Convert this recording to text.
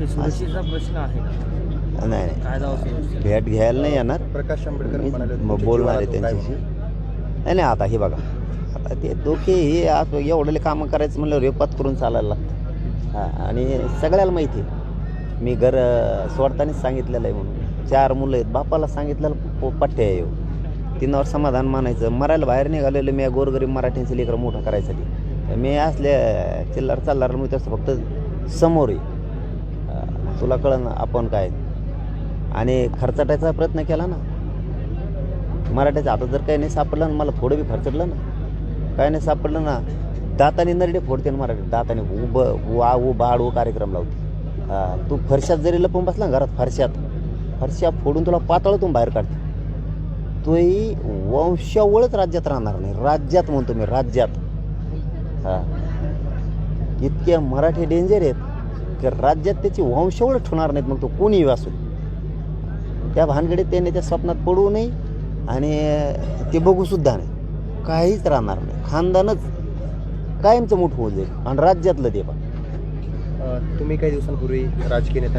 की सुरक्षेचा प्रश्न आहे का नाही नाही. कायदा भेट घ्यायला नाही येणार. प्रकाश आंबेडकर म्हणाले तुमच्या बोलणार आहे जीवाला तो काय त्यांच्याशी? नाही नाही आता हे बघा. आता ते दोघे हे असं एवढले कामं करायचं म्हणलं रेपात करून चालायला लागतं. हां आणि सगळ्याला माहिती आहे. मी घर अं, सोडतानाच सांगितलेलं आहे म्हणून. चार मुलं आहेत. बापाला सांगितलेलं प- पठ्ठे आहे ह्यो. तिनावर समाधान मानायचं. मरायला बाहेर निघालेलं मी या गोरगरीब मराठ्यांचे लेकरं मोठं करायसाठी. तर मी असल्या चिल्लार चालणार मी तसं फक्त समोर आहे. तुला कळलं ना आपण काय आणि खर्चाटायचा प्रयत्न केला ना. मराठ्याच्या आता जर काही नाही सापडलं ना मला थोडं बी खर्चडलं ना. काय नाही सापडलं ना दाताने नरडे फोडते ना मराठी. दाताने उभं वा उ बाळ उ कार्यक्रम लावते. हां तू फरशात जरी लपून बसला ना घरात फरशात फरशा फोडून तुला पातळतून बाहेर काढते. तोही वंशावळच राज्यात राहणार नाही. राज्यात म्हणतो मी राज्यात. हां. इतके मराठी डेंजर आहेत. जर राज्यात त्याची वंशावळ होणार नाहीत मग तो कोणीही असू त्या भानगडीत त्याने त्या स्वप्नात पडू नये आणि ते बघूसुद्धा नाही. काहीच राहणार नाही. खानदानच कायमचं मोठं होऊन जाईल. आणि राज्यातलं ते पण. तुम्ही काही दिवसांपूर्वी राजकीय नेता